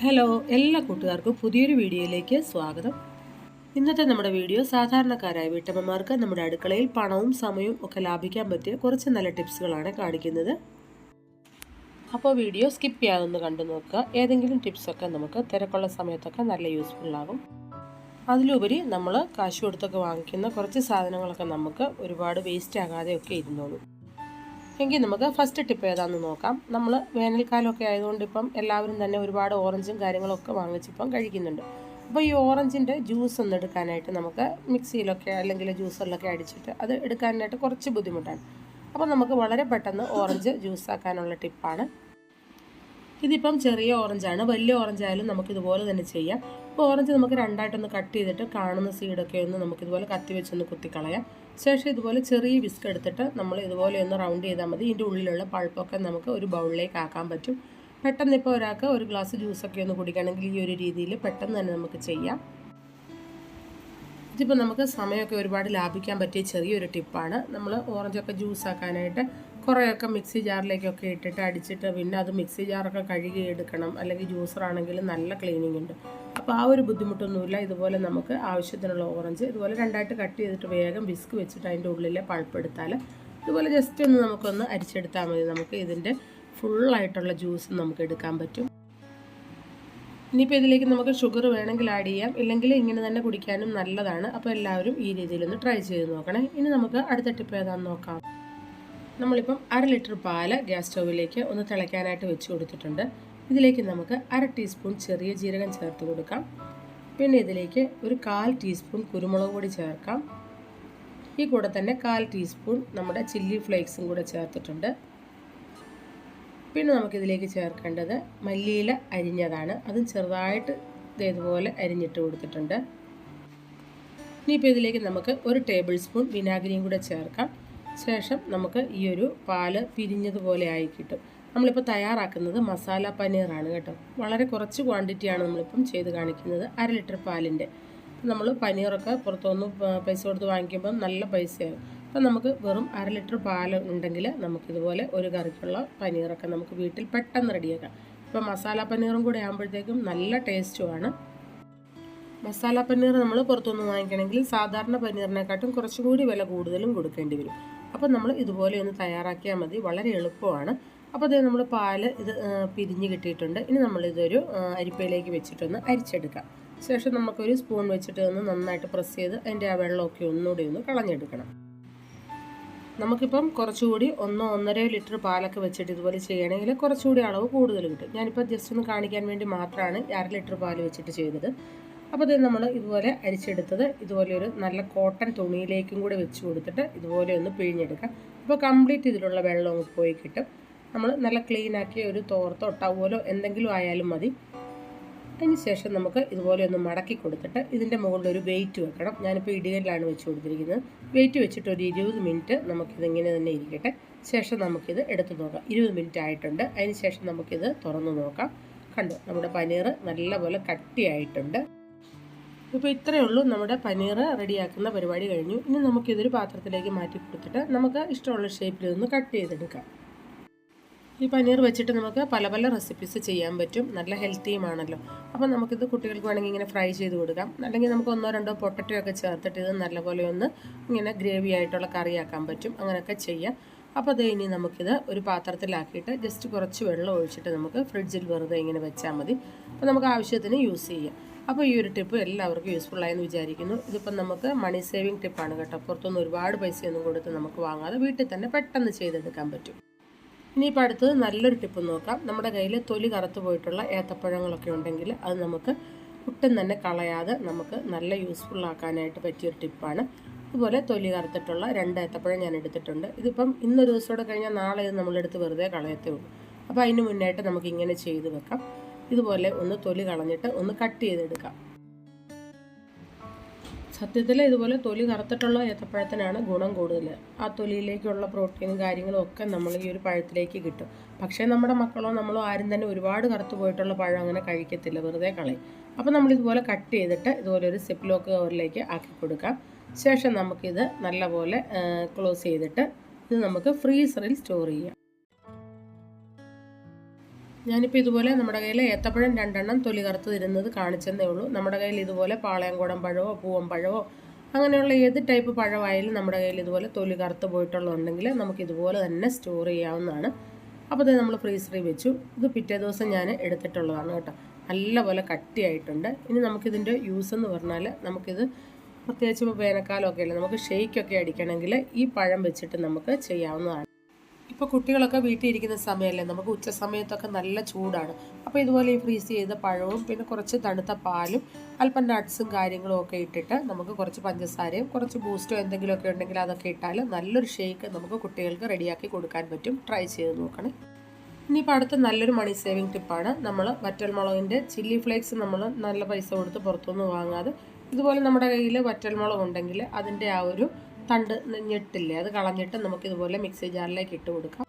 Hello എല്ലാ കൂട്ടുകാർക്കും പുതിയൊരു വീഡിയോയിലേക്ക് സ്വാഗതം. ഇന്നത്തെ നമ്മുടെ വീഡിയോ സാധാരണക്കാരായ വീട്ടമ്മമാർക്ക് നമ്മുടെ അടുക്കളയിൽ പണവും സമയവും ഒക്കെ ലാഭിക്കാൻ പറ്റിയ കുറച്ച് നല്ല ടിപ്സുകളാണ് കാണിക്കുന്നത്. അപ്പോൾ വീഡിയോ സ്കിപ്പ് ചെയ്യാതൊന്ന് കണ്ടു നോക്കുക. ഏതെങ്കിലും ടിപ്സൊക്കെ നമുക്ക് തിരക്കുള്ള സമയത്തൊക്കെ നല്ല യൂസ്ഫുൾ ആകും. അതിലുപരി നമ്മൾ കാശ് കൊടുത്തൊക്കെ വാങ്ങിക്കുന്ന കുറച്ച് സാധനങ്ങളൊക്കെ നമുക്ക് ഒരുപാട് വേസ്റ്റ് ആകാതെയൊക്കെ ഇരുന്നോളൂ. എങ്കിൽ നമുക്ക് ഫസ്റ്റ് ടിപ്പ് ഏതാണെന്ന് നോക്കാം. നമ്മൾ വേനൽക്കാലമൊക്കെ ആയതുകൊണ്ട് ഇപ്പം എല്ലാവരും തന്നെ ഒരുപാട് ഓറഞ്ചും കാര്യങ്ങളൊക്കെ വാങ്ങിച്ചിപ്പം കഴിക്കുന്നുണ്ട്. അപ്പോൾ ഈ ഓറഞ്ചിന്റെ ജ്യൂസ് ഒന്ന് എടുക്കാനായിട്ട് നമുക്ക് മിക്സിയിലൊക്കെ അല്ലെങ്കിൽ ജ്യൂസറിലൊക്കെ അടിച്ചിട്ട് അത് എടുക്കാനായിട്ട് കുറച്ച് ബുദ്ധിമുട്ടാണ്. അപ്പോൾ നമുക്ക് വളരെ പെട്ടെന്ന് ഓറഞ്ച് ജ്യൂസ് ആക്കാനുള്ള ടിപ്പാണ് ഇതിപ്പം ചെറിയ ഓറഞ്ചാണ് വലിയ ഓറഞ്ച് ആയാലും നമുക്ക് ഇതുപോലെ തന്നെ ചെയ്യാം. ഇപ്പോൾ ഓറഞ്ച് നമുക്ക് രണ്ടായിട്ടൊന്ന് കട്ട് ചെയ്തിട്ട് കാണുന്ന സീഡൊക്കെ ഒന്ന് നമുക്ക് ഇതുപോലെ കത്തി വെച്ചൊന്ന് കുത്തിക്കളയാം. ശേഷം ഇതുപോലെ ചെറിയ വിസ്ക് എടുത്തിട്ട് നമ്മൾ ഇതുപോലെ ഒന്ന് റൗണ്ട് ചെയ്താൽ മതി. ഇതിന്റെ ഉള്ളിലുള്ള പൾപ്പൊക്കെ നമുക്ക് ഒരു ബൗളിലേക്ക് ആക്കാൻ പറ്റും. പെട്ടെന്ന് ഇപ്പോൾ ഒരാൾക്ക് ഒരു ഗ്ലാസ് ജ്യൂസൊക്കെ ഒന്ന് കുടിക്കണമെങ്കിൽ ഈ ഒരു രീതിയിൽ പെട്ടെന്ന് തന്നെ നമുക്ക് ചെയ്യാം. ഇതിപ്പോൾ നമുക്ക് സമയമൊക്കെ ഒരുപാട് ലാഭിക്കാൻ പറ്റിയ ചെറിയൊരു ടിപ്പാണ് നമ്മൾ ഓറഞ്ചൊക്കെ ജ്യൂസ് ആക്കാനായിട്ട് കുറേയൊക്കെ മിക്സി ജാറിലേക്കൊക്കെ ഇട്ടിട്ട് അടിച്ചിട്ട് പിന്നെ അത് മിക്സി ജാറൊക്കെ കഴുകി എടുക്കണം. അല്ലെങ്കിൽ ജ്യൂസർ ആണെങ്കിൽ നല്ല ക്ലീനിങ് ഉണ്ട്. അപ്പോൾ ആ ഒരു ബുദ്ധിമുട്ടൊന്നുമില്ല. ഇതുപോലെ നമുക്ക് ആവശ്യത്തിനുള്ള ഓറഞ്ച് ഇതുപോലെ രണ്ടായിട്ട് കട്ട് ചെയ്തിട്ട് വേഗം വിസ്ക് വെച്ചിട്ട് അതിന്റെ ഉള്ളിലെ പൾപ്പ് ഇതുപോലെ ജസ്റ്റ് ഒന്ന് നമുക്കൊന്ന് അരിച്ചെടുത്താൽ മതി. നമുക്ക് ഇതിന്റെ ഫുള്ളായിട്ടുള്ള ജ്യൂസ് നമുക്ക് എടുക്കാൻ പറ്റും. ഇനിയിപ്പോൾ ഇതിലേക്ക് നമുക്ക് ഷുഗർ വേണമെങ്കിൽ ആഡ് ചെയ്യാം. ഇല്ലെങ്കിൽ ഇങ്ങനെ തന്നെ കുടിക്കാനും നല്ലതാണ്. അപ്പോൾ എല്ലാവരും ഈ രീതിയിലൊന്ന് ട്രൈ ചെയ്ത് നോക്കണേ. ഇനി നമുക്ക് അടുത്ത ടിപ്പ് ഏതാണെന്ന് നോക്കാം. നമ്മളിപ്പം അര ലിറ്റർ പാൽ ഗ്യാസ് സ്റ്റൗവിലേക്ക് ഒന്ന് തിളയ്ക്കാനായിട്ട് വെച്ച് കൊടുത്തിട്ടുണ്ട്. ഇതിലേക്ക് നമുക്ക് അര ടീസ്പൂൺ ചെറിയ ജീരകം ചേർത്ത് കൊടുക്കാം. പിന്നെ ഇതിലേക്ക് ഒരു കാൽ ടീസ്പൂൺ കുരുമുളക് പൊടി ചേർക്കാം. ഈ കൂടെ തന്നെ കാൽ ടീസ്പൂൺ നമ്മുടെ ചില്ലി ഫ്ലേക്സും കൂടെ ചേർത്തിട്ടുണ്ട്. പിന്നെ നമുക്കിതിലേക്ക് ചേർക്കേണ്ടത് മല്ലിയില അരിഞ്ഞതാണ്. അതും ചെറുതായിട്ട് ഇതേതുപോലെ അരിഞ്ഞിട്ട് കൊടുത്തിട്ടുണ്ട്. ഇനിയിപ്പോൾ ഇതിലേക്ക് നമുക്ക് ഒരു ടേബിൾ സ്പൂൺ വിനാഗിരിയും കൂടെ ചേർക്കാം. ശേഷം നമുക്ക് ഈ ഒരു പാൽ പിരിഞ്ഞതുപോലെ ആയി കിട്ടും. നമ്മളിപ്പോൾ തയ്യാറാക്കുന്നത് മസാല പനീറാണ് കേട്ടോ. വളരെ കുറച്ച് ക്വാണ്ടിറ്റിയാണ് നമ്മളിപ്പം ചെയ്ത് കാണിക്കുന്നത്. അര ലിറ്റർ പാലിന്റെ നമ്മൾ പനീറൊക്കെ പുറത്തുനിന്ന് പൈസ കൊടുത്ത് വാങ്ങിക്കുമ്പം നല്ല പൈസയാകും അപ്പം നമുക്ക് വെറും അര ലിറ്റർ പാൽ ഉണ്ടെങ്കിൽ നമുക്കിതുപോലെ ഒരു കറിക്കുള്ള പനീറൊക്കെ നമുക്ക് വീട്ടിൽ പെട്ടെന്ന് റെഡിയാക്കാം. ഇപ്പം മസാല പനീറും കൂടെ ആകുമ്പോഴത്തേക്കും നല്ല ടേസ്റ്റുമാണ് മസാല പനീർ നമ്മൾ പുറത്തുനിന്ന് വാങ്ങിക്കണമെങ്കിൽ സാധാരണ പനീറിനെക്കാട്ടും കുറച്ചും കൂടി വില കൂടുതലും കൊടുക്കേണ്ടി വരും. അപ്പോൾ നമ്മൾ ഇതുപോലെ ഒന്ന് തയ്യാറാക്കിയാൽ മതി. വളരെ എളുപ്പമാണ്. അപ്പോൾ അതേ നമ്മൾ പാൽ ഇത് പിരിഞ്ഞ് കിട്ടിയിട്ടുണ്ട്. ഇനി നമ്മളിതൊരു അരിപ്പയിലേക്ക് വെച്ചിട്ടൊന്ന് അരിച്ചെടുക്കാം. ശേഷം നമുക്കൊരു സ്പൂൺ വെച്ചിട്ട് ഒന്ന് നന്നായിട്ട് പ്രസ് ചെയ്ത് അതിന്റെ ആ വെള്ളമൊക്കെ ഒന്നുകൂടി ഒന്ന് കളഞ്ഞെടുക്കണം. നമുക്കിപ്പം കുറച്ചുകൂടി ഒന്നോ ഒന്നര ലിറ്റർ പാലൊക്കെ വെച്ചിട്ട് ഇതുപോലെ ചെയ്യണമെങ്കിൽ കുറച്ചുകൂടി അളവ് കൂടുതൽ കിട്ടും. ഞാനിപ്പോൾ ജസ്റ്റ് ഒന്ന് കാണിക്കാൻ വേണ്ടി മാത്രമാണ് അര ലിറ്റർ പാൽ വെച്ചിട്ട് ചെയ്തത്. അപ്പോൾ ഇത് നമ്മൾ ഇതുപോലെ അരിച്ചെടുത്തത് ഇതുപോലെ ഒരു നല്ല കോട്ടൺ തുണിയിലേക്കും കൂടി വെച്ച് കൊടുത്തിട്ട് ഇതുപോലെ ഒന്ന് പിഴിഞ്ഞെടുക്കാം. അപ്പോൾ കംപ്ലീറ്റ് ഇതിലുള്ള വെള്ളം പോയി കിട്ടും. നമ്മൾ നല്ല ക്ലീൻ ആക്കിയ ഒരു തോർത്തോ ടവലോ എന്തെങ്കിലും ആയാലും മതി. ശേഷം നമുക്ക് ഇതുപോലെ ഒന്ന് മടക്കി കൊടുത്തിട്ട് ഇതിന്റെ മുകളിൽ ഒരു വെയിറ്റ് വെക്കണം. ഞാനിപ്പോൾ ഇടികല്ലാണ് വെച്ച് കൊടുത്തിരിക്കുന്നത്. വെയിറ്റ് വെച്ചിട്ട് ഒരു ഇരുപത് മിനിറ്റ് നമുക്കിതിങ്ങനെ തന്നെ ഇരിക്കട്ടെ. ശേഷം നമുക്കിത് എടുത്തു നോക്കാം. ഇരുപത് മിനിറ്റ് ആയിട്ടുണ്ട്. അതിന് ശേഷം നമുക്കിത് തുറന്നു നോക്കാം. കണ്ടു? നമ്മുടെ പനീർ നല്ലപോലെ കട്ടിയായിട്ടുണ്ട്. ഇപ്പോൾ ഇത്രയേ ഉള്ളൂ. നമ്മുടെ പനീർ റെഡിയാക്കുന്ന പരിപാടി കഴിഞ്ഞു. ഇനി നമുക്കിതൊരു പാത്രത്തിലേക്ക് മാറ്റി കൊടുത്തിട്ട് നമുക്ക് ഇഷ്ടമുള്ള ഷേപ്പിൽ ഒന്ന് കട്ട് ചെയ്തെടുക്കാം. ഈ പനീർ വെച്ചിട്ട് നമുക്ക് പല പല റെസിപ്പീസ് ചെയ്യാൻ പറ്റും. നല്ല ഹെൽത്തിയുമാണല്ലോ അപ്പോൾ നമുക്കിത് കുട്ടികൾക്ക് വേണമെങ്കിൽ ഇങ്ങനെ ഫ്രൈ ചെയ്ത് കൊടുക്കാം. അല്ലെങ്കിൽ നമുക്ക് ഒന്നോ രണ്ടോ പൊട്ടറ്റോ ഒക്കെ ചേർത്തിട്ട് ഇത് നല്ലപോലെ ഒന്ന് ഇങ്ങനെ ഗ്രേവി ആയിട്ടുള്ള കറിയാക്കാൻ പറ്റും. അങ്ങനെയൊക്കെ ചെയ്യാം. അപ്പോൾ അത് ഇനി നമുക്കിത് ഒരു പാത്രത്തിലാക്കിയിട്ട് ജസ്റ്റ് കുറച്ച് വെള്ളം ഒഴിച്ചിട്ട് നമുക്ക് ഫ്രിഡ്ജിൽ വെറുതെ ഇങ്ങനെ വെച്ചാൽ മതി. അപ്പോൾ നമുക്ക് ആവശ്യത്തിന് യൂസ് ചെയ്യാം. അപ്പോൾ ഈ ഒരു ടിപ്പ് എല്ലാവർക്കും യൂസ്ഫുൾ ആയെന്ന് വിചാരിക്കുന്നു. ഇതിപ്പം നമുക്ക് മണി സേവിങ് ടിപ്പാണ് കേട്ടോ. പുറത്തുനിന്ന് ഒരുപാട് പൈസയൊന്നും കൊടുത്ത് നമുക്ക് വാങ്ങാതെ വീട്ടിൽ തന്നെ പെട്ടെന്ന് ചെയ്തെടുക്കാൻ പറ്റും. ഇനിയിപ്പോൾ അടുത്തത് നല്ലൊരു ടിപ്പ് നോക്കാം. നമ്മുടെ കയ്യിൽ തൊലി കറുത്ത് പോയിട്ടുള്ള ഏത്തപ്പഴങ്ങളൊക്കെ ഉണ്ടെങ്കിൽ അത് നമുക്ക് ഒട്ടും തന്നെ കളയാതെ നമുക്ക് നല്ല യൂസ്ഫുൾ ആക്കാനായിട്ട് പറ്റിയൊരു ടിപ്പാണ് അതുപോലെ തൊലി കറുത്തിട്ടുള്ള രണ്ട് ഏത്തപ്പഴം ഞാൻ എടുത്തിട്ടുണ്ട്. ഇതിപ്പം ഇന്നൊരു ദിവസത്തോടെ കഴിഞ്ഞാൽ നാളെ ഇത് നമ്മളെടുത്ത് വെറുതെ കളയത്തേ ഉള്ളൂ. അപ്പോൾ അതിന് മുന്നായിട്ട് നമുക്ക് ഇങ്ങനെ ചെയ്ത് വെക്കാം. ഇതുപോലെ ഒന്ന് തൊലി കളഞ്ഞിട്ട് ഒന്ന് കട്ട് ചെയ്തെടുക്കാം. സത്യത്തിൽ ഇതുപോലെ തൊലി കറുത്തിട്ടുള്ള ഏത്തപ്പഴത്തിനാണ് ഗുണം കൂടുതൽ ആ തൊലിയിലേക്കുള്ള പ്രോട്ടീനും കാര്യങ്ങളും ഒക്കെ നമ്മൾ ഈ ഒരു പഴത്തിലേക്ക് കിട്ടും. പക്ഷേ നമ്മുടെ മക്കളോ നമ്മളോ ആരും തന്നെ ഒരുപാട് കറുത്ത് പോയിട്ടുള്ള പഴം അങ്ങനെ കഴിക്കത്തില്ല. വെറുതെ കളയും. അപ്പോൾ നമ്മൾ ഇതുപോലെ കട്ട് ചെയ്തിട്ട് ഇതുപോലെ ഒരു സിപ്ലോക്ക് കവറിലേക്ക് ആക്കി കൊടുക്കാം. ശേഷം നമുക്കിത് നല്ലപോലെ ക്ലോസ് ചെയ്തിട്ട് ഇത് നമുക്ക് ഫ്രീസറിൽ സ്റ്റോർ ചെയ്യാം. ഞാനിപ്പോൾ ഇതുപോലെ നമ്മുടെ കയ്യിൽ ഏത്തപ്പഴം രണ്ടെണ്ണം തൊലി കറുത്ത് തരുന്നത് കാണിച്ചെന്നേ ഉള്ളൂ. നമ്മുടെ കയ്യിൽ ഇതുപോലെ പാളയംകുടം പഴമോ പൂവൻ പഴമോ അങ്ങനെയുള്ള ഏത് ടൈപ്പ് പഴമായാലും നമ്മുടെ കയ്യിൽ ഇതുപോലെ തൊലി കറുത്ത് പോയിട്ടുള്ളതുണ്ടെങ്കിൽ നമുക്ക് ഇതുപോലെ തന്നെ സ്റ്റോർ ചെയ്യാവുന്നതാണ്. അപ്പോൾ ഇത് നമ്മൾ ഫ്രീസറിൽ വെച്ചു. ഇത് പിറ്റേ ദിവസം ഞാൻ എടുത്തിട്ടുള്ളതാണ് കേട്ടോ. നല്ലപോലെ കട്ടിയായിട്ടുണ്ട്. ഇനി നമുക്കിതിന്റെ യൂസ് എന്ന് പറഞ്ഞാൽ നമുക്കിത് പ്രത്യേകിച്ച് ഇപ്പോൾ വേനൽക്കാലമൊക്കെ അല്ലേ നമുക്ക് ഷെയ്ക്കൊക്കെ അടിക്കണമെങ്കിൽ ഈ പഴം വെച്ചിട്ട് നമുക്ക് ചെയ്യാവുന്നതാണ്. ഇപ്പോൾ കുട്ടികളൊക്കെ വീട്ടിൽ ഇരിക്കുന്ന സമയമല്ലേ നമുക്ക് ഉച്ച സമയത്തൊക്കെ നല്ല ചൂടാണ്. അപ്പോൾ ഇതുപോലെ ഈ ഫ്രീസ് ചെയ്ത പഴവും പിന്നെ കുറച്ച് തണുത്ത പാലും അല്പം നട്ട്സും കാര്യങ്ങളും ഒക്കെ ഇട്ടിട്ട് നമുക്ക് കുറച്ച് പഞ്ചസാരയും കുറച്ച് ബൂസ്റ്റോ എന്തെങ്കിലുമൊക്കെ ഉണ്ടെങ്കിൽ അതൊക്കെ ഇട്ടാൽ നല്ലൊരു ഷേക്ക് നമുക്ക് കുട്ടികൾക്ക് റെഡിയാക്കി കൊടുക്കാൻ പറ്റും. ട്രൈ ചെയ്ത് നോക്കണേ. ഇനിയിപ്പോൾ അടുത്ത നല്ലൊരു മണി സേവിങ് ടിപ്പാണ് നമ്മൾ വറ്റൽമുളകിന്റെ ചില്ലി ഫ്ലേക്സ് നമ്മൾ നല്ല പൈസ കൊടുത്ത് പുറത്തുനിന്ന് വാങ്ങാതെ ഇതുപോലെ നമ്മുടെ കയ്യിൽ വറ്റൽമുളക് ഉണ്ടെങ്കിൽ അതിന്റെ ആ ഒരു തണ്ട് ഞെട്ടില്ലേ? അത് കളഞ്ഞിട്ട് നമുക്കിതുപോലെ മിക്സി ജാറിലേക്ക് ഇട്ട് കൊടുക്കാം.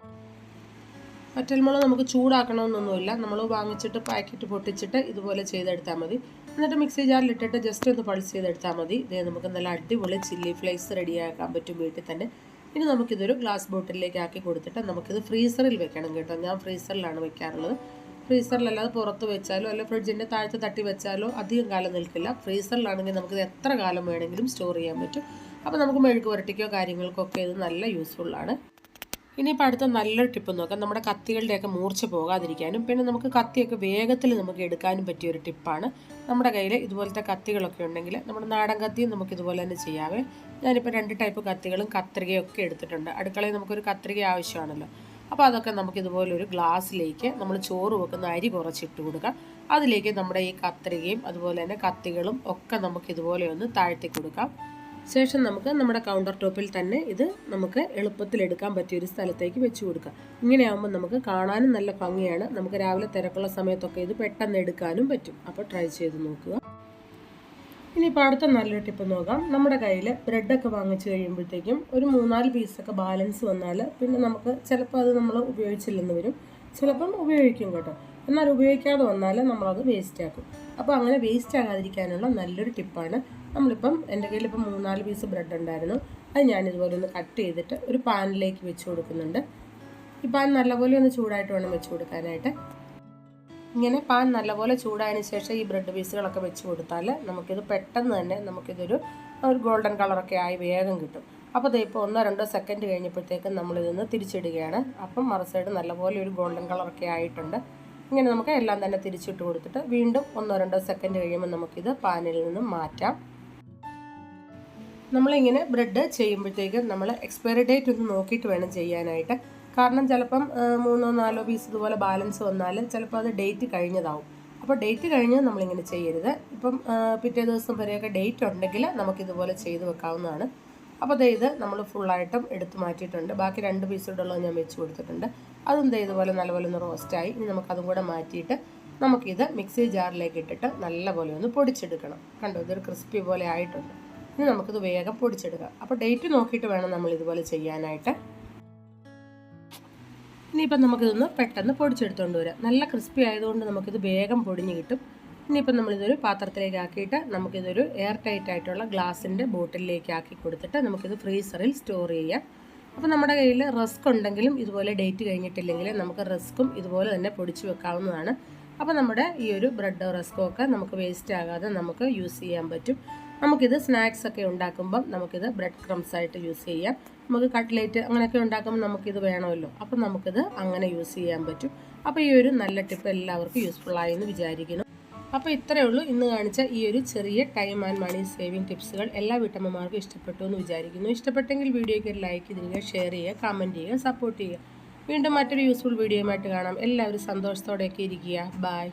വറ്റൽമുളക് നമുക്ക് ചൂടാക്കണമെന്നൊന്നുമില്ല. നമ്മൾ വാങ്ങിച്ചിട്ട് പാക്കറ്റ് പൊട്ടിച്ചിട്ട് ഇതുപോലെ ചെയ്തെടുത്താൽ മതി. എന്നിട്ട് മിക്സി ജാറിൽ ഇട്ടിട്ട് ജസ്റ്റ് ഒന്ന് പൾസ് ചെയ്തെടുത്താൽ മതി. ഇതേ നമുക്ക് നല്ല അടിപൊളി ചില്ലി ഫ്ലേക്സ് റെഡിയാക്കാൻ പറ്റും വീട്ടിൽ തന്നെ. ഇനി നമുക്കിതൊരു ഗ്ലാസ് ബോട്ടിലേക്ക് ആക്കി കൊടുത്തിട്ട് നമുക്കിത് ഫ്രീസറിൽ വെക്കണം കേട്ടോ. ഞാൻ ഫ്രീസറിലാണ് വെക്കാറുള്ളത്. ഫ്രീസറിലല്ലാതെ പുറത്ത് വെച്ചാലോ അല്ല ഫ്രിഡ്ജിന്റെ താഴത്ത് തട്ടി വെച്ചാലോ അധികം കാലം നിൽക്കില്ല. ഫ്രീസറിലാണെങ്കിൽ നമുക്കിത് എത്ര കാലം വേണമെങ്കിലും സ്റ്റോർ ചെയ്യാൻ പറ്റും. അപ്പോൾ നമുക്ക് മെഴുക്ക് പുരട്ടിക്കോ കാര്യങ്ങൾക്കൊക്കെ ഇത് നല്ല യൂസ്ഫുള്ളാണ് ഇനിയിപ്പോൾ അടുത്ത നല്ലൊരു ടിപ്പ് നോക്കാം. നമ്മുടെ കത്തികളുടെയൊക്കെ മൂർച്ച പോകാതിരിക്കാനും പിന്നെ നമുക്ക് കത്തിയൊക്കെ വേഗത്തിൽ നമുക്ക് എടുക്കാനും പറ്റിയ ഒരു ടിപ്പാണ് നമ്മുടെ കയ്യിൽ ഇതുപോലത്തെ കത്തികളൊക്കെ ഉണ്ടെങ്കിൽ നമ്മുടെ നാടൻ കത്തിയും നമുക്ക് ഇതുപോലെ തന്നെ ചെയ്യാവേ. ഞാനിപ്പോൾ രണ്ട് ടൈപ്പ് കത്തികളും കത്രികയൊക്കെ എടുത്തിട്ടുണ്ട്. അടുക്കളയിൽ നമുക്കൊരു കത്രിക ആവശ്യമാണല്ലോ. അപ്പോൾ അതൊക്കെ നമുക്ക് ഇതുപോലെ ഒരു ഗ്ലാസ്സിലേക്ക് നമ്മൾ ചോറ് വെക്കുന്ന അരി കുറച്ചിട്ട് കൊടുക്കുക അതിലേക്ക് നമ്മുടെ ഈ കത്രികയും അതുപോലെ തന്നെ കത്തികളും ഒക്കെ നമുക്ക് ഇതുപോലെ ഒന്ന് താഴ്ത്തി കൊടുക്കാം. ശേഷം നമുക്ക് നമ്മുടെ കൗണ്ടർ ടോപ്പിൽ തന്നെ ഇത് നമുക്ക് എളുപ്പത്തിൽ എടുക്കാൻ പറ്റിയ ഒരു സ്ഥലത്തേക്ക് വെച്ച് കൊടുക്കാം. ഇങ്ങനെയാകുമ്പോൾ നമുക്ക് കാണാനും നല്ല ഭംഗിയാണ്. നമുക്ക് രാവിലെ തിരക്കുള്ള സമയത്തൊക്കെ ഇത് പെട്ടെന്ന് എടുക്കാനും പറ്റും. അപ്പോൾ ട്രൈ ചെയ്ത് നോക്കുക. ഇനിയിപ്പോൾ അടുത്ത നല്ലൊരു ടിപ്പ് നോക്കാം. നമ്മുടെ കയ്യിൽ ബ്രെഡൊക്കെ വാങ്ങിച്ച് കഴിയുമ്പോഴത്തേക്കും ഒരു മൂന്നാൽ പീസൊക്കെ ബാലൻസ് വന്നാൽ പിന്നെ നമുക്ക് ചിലപ്പോൾ അത് നമ്മൾ ഉപയോഗിച്ചില്ലെന്ന് വരും. ചിലപ്പം ഉപയോഗിക്കും കേട്ടോ. എന്നാൽ ഉപയോഗിക്കാതെ വന്നാൽ നമ്മളത് വേസ്റ്റ് ആക്കും. അപ്പോൾ അങ്ങനെ വേസ്റ്റ് ആകാതിരിക്കാനുള്ള നല്ലൊരു ടിപ്പാണ് നമ്മളിപ്പം എന്റെ കയ്യിൽ ഇപ്പം മൂന്നാൽ പീസ് ബ്രെഡ് ഉണ്ടായിരുന്നു. അത് ഞാൻ ഇതുപോലെ ഒന്ന് കട്ട് ചെയ്തിട്ട് ഒരു പാനിലേക്ക് വെച്ച് കൊടുക്കുന്നുണ്ട്. ഈ പാൻ നല്ലപോലെ ഒന്ന് ചൂടായിട്ട് വേണം വെച്ച് കൊടുക്കാനായിട്ട്. ഇങ്ങനെ പാൻ നല്ലപോലെ ചൂടായതിന് ശേഷം ഈ ബ്രെഡ് പീസുകളൊക്കെ വെച്ച് കൊടുത്താൽ നമുക്കിത് പെട്ടെന്ന് തന്നെ നമുക്കിതൊരു ഒരു ഗോൾഡൻ കളറൊക്കെ ആയി വേഗം കിട്ടും. അപ്പോൾ ദേ ഇപ്പോൾ ഒന്നോ രണ്ടോ സെക്കൻഡ് കഴിഞ്ഞപ്പോഴത്തേക്കും നമ്മളിതൊന്ന് തിരിച്ചിടുകയാണ്. അപ്പം മറ സൈഡ് നല്ലപോലെ ഒരു ഗോൾഡൻ കളറൊക്കെ ആയിട്ടുണ്ട്. ഇങ്ങനെ നമുക്ക് എല്ലാം തന്നെ തിരിച്ചിട്ട് കൊടുത്തിട്ട് വീണ്ടും ഒന്നോ രണ്ടോ സെക്കൻഡ് കഴിയുമ്പോൾ നമുക്കിത് പാനിൽ നിന്നും മാറ്റാം. നമ്മളിങ്ങനെ ബ്രെഡ് ചെയ്യുമ്പോഴത്തേക്ക് നമ്മൾ എക്സ്പയറി ഡേറ്റ് ഒന്ന് നോക്കിയിട്ട് വേണം ചെയ്യാനായിട്ട്. കാരണം ചിലപ്പം മൂന്നോ നാലോ പീസ് ഇതുപോലെ ബാലൻസ് വന്നാൽ ചിലപ്പോൾ അത് ഡേറ്റ് കഴിഞ്ഞതാവും. അപ്പോൾ ഡേറ്റ് കഴിഞ്ഞ് നമ്മളിങ്ങനെ ചെയ്യരുത്. ഇപ്പം പിറ്റേ ദിവസം വരെയൊക്കെ ഡേറ്റ് ഉണ്ടെങ്കിൽ നമുക്കിതുപോലെ ചെയ്ത് വെക്കാവുന്നതാണ്. അപ്പോൾ ഇത് നമ്മൾ ഫുള്ളായിട്ടും എടുത്ത് മാറ്റിയിട്ടുണ്ട്. ബാക്കി രണ്ട് പീസ് ഞാൻ വെച്ച് കൊടുത്തിട്ടുണ്ട്. അതും ഇതുപോലെ നല്ലപോലെ ഒന്ന് റോസ്റ്റായി ഇനി നമുക്കതും കൂടെ മാറ്റിയിട്ട് നമുക്കിത് മിക്സി ജാറിലേക്ക് ഇട്ടിട്ട് നല്ലപോലെ ഒന്ന് പൊടിച്ചെടുക്കണം. കണ്ടോ? ഇതൊരു ക്രിസ്പി പോലെ ആയിട്ടുണ്ട്. ഇനി നമുക്കിത് വേഗം പൊടിച്ചെടുക്കാം. അപ്പോൾ ഡേറ്റ് നോക്കിയിട്ട് വേണം നമ്മൾ ഇതുപോലെ ചെയ്യാനായിട്ട്. ഇനിയിപ്പം നമുക്കിതൊന്ന് പെട്ടെന്ന് പൊടിച്ചെടുത്തുകൊണ്ട് വരാം. നല്ല ക്രിസ്പി ആയതുകൊണ്ട് നമുക്കിത് വേഗം പൊടിഞ്ഞ് കിട്ടും. ഇനിയിപ്പം നമ്മളിതൊരു പാത്രത്തിലേക്ക് ആക്കിയിട്ട് നമുക്കിതൊരു എയർ ടൈറ്റ് ആയിട്ടുള്ള ഗ്ലാസിന്റെ ബോട്ടിലേക്ക് ആക്കി കൊടുത്തിട്ട് നമുക്കിത് ഫ്രീസറിൽ സ്റ്റോർ ചെയ്യാം. അപ്പോൾ നമ്മുടെ കയ്യിൽ റസ്ക് ഉണ്ടെങ്കിലും ഇതുപോലെ ഡേറ്റ് കഴിഞ്ഞിട്ടില്ലെങ്കിൽ നമുക്ക് റസ്ക്കും ഇതുപോലെ തന്നെ പൊടിച്ച് വെക്കാവുന്നതാണ്. അപ്പോൾ നമ്മുടെ ഈ ഒരു ബ്രെഡ് റസ്കോ ഒക്കെ നമുക്ക് വേസ്റ്റ് ആകാതെ നമുക്ക് യൂസ് ചെയ്യാൻ പറ്റും. നമുക്കിത് സ്നാക്സ് ഒക്കെ ഉണ്ടാക്കുമ്പം നമുക്കിത് ബ്രെഡ് ക്രംസ് ആയിട്ട് യൂസ് ചെയ്യാം. നമുക്ക് കട്ട്ലേറ്റ് അങ്ങനെയൊക്കെ ഉണ്ടാക്കുമ്പോൾ നമുക്കിത് വേണമല്ലോ. അപ്പം നമുക്കിത് അങ്ങനെ യൂസ് ചെയ്യാൻ പറ്റും. അപ്പോൾ ഈ ഒരു നല്ല ടിപ്പ് എല്ലാവർക്കും യൂസ്ഫുൾ ആയി എന്ന് വിചാരിക്കുന്നു. അപ്പോൾ ഇത്രയേ ഉള്ളൂ. ഇന്ന് കാണിച്ച ഈ ഒരു ചെറിയ ടൈം ആൻഡ് മണി സേവിങ് ടിപ്സുകൾ എല്ലാ വീട്ടമ്മമാർക്കും ഇഷ്ടപ്പെട്ടു എന്ന് വിചാരിക്കുന്നു. ഇഷ്ടപ്പെട്ടെങ്കിൽ വീഡിയോയ്ക്ക് ഒരു ലൈക്ക് ചെയ്യുക ഷെയർ ചെയ്യുക കമന്റ് ചെയ്യുക സപ്പോർട്ട് ചെയ്യുക. വീണ്ടും മറ്റൊരു യൂസ്ഫുൾ വീഡിയോയുമായിട്ട് കാണാം. എല്ലാവരും സന്തോഷത്തോടെയൊക്കെ ഇരിക്കുക. ബായ്